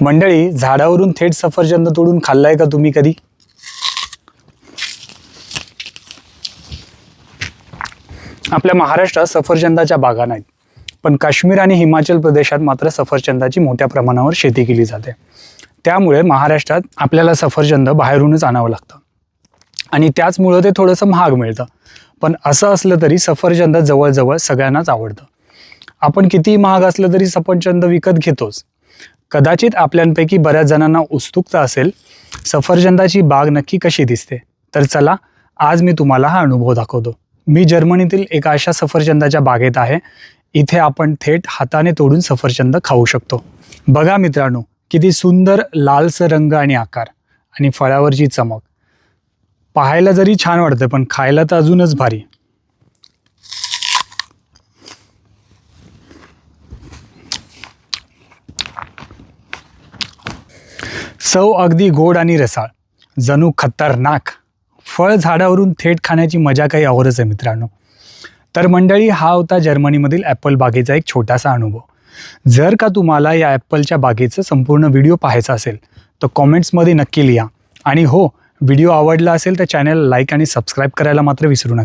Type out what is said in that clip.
मंडळी झाडावरून थेट सफरचंद तोडून खाल्लाय का तुम्ही कधी? आपल्या महाराष्ट्रात सफरचंदाच्या बागा नाहीत. पण काश्मीर आणि हिमाचल प्रदेशात मात्र सफरचंदाची मोठ्या प्रमाणावर शेती केली जाते. त्यामुळे महाराष्ट्रात आपल्याला सफरचंद बाहेरूनच आणावं लागतं. आणि त्याचमुळं ते थोडंसं महाग मिळतं. पण असं असलं तरी सफरचंद जवळजवळ सगळ्यांनाच आवडतं. आपण कितीही महाग असलं तरी सफरचंद विकत घेतोच. कदाचित आपल्यापैकी बऱ्याच जणांना उत्सुकता असेल सफरचंदाची बाग नक्की कशी दिसते? तर चला आज मी तुम्हाला हा अनुभव दाखवतो. मी जर्मनीतील एका अशा सफरचंदाच्या बागेत आहे. इथे आपण थेट हाताने तोडून सफरचंद खाऊ शकतो. बघा मित्रांनो किती सुंदर लालसर रंग आणि आकार आणि फळावरची चमक. पाहायला जरी छान वाटतं पण खायला तर अजूनच भारी. चव अगदी गोड आणि रसाळ. जणू खतरनाक. फळ झाडावरून थेट खाण्याची मजा काही आवरच आहे मित्रांनो. तर मंडळी हा होता जर्मनीमधील ॲपल बागेचा एक छोटासा अनुभव. जर का तुम्हाला या ॲपलच्या बागेचं संपूर्ण व्हिडिओ पाहायचा असेल तर कॉमेंट्समध्ये नक्की लिहा. आणि हो व्हिडिओ आवडला असेल तर चॅनल लाईक आणि सबस्क्राईब करायला मात्र विसरू नका.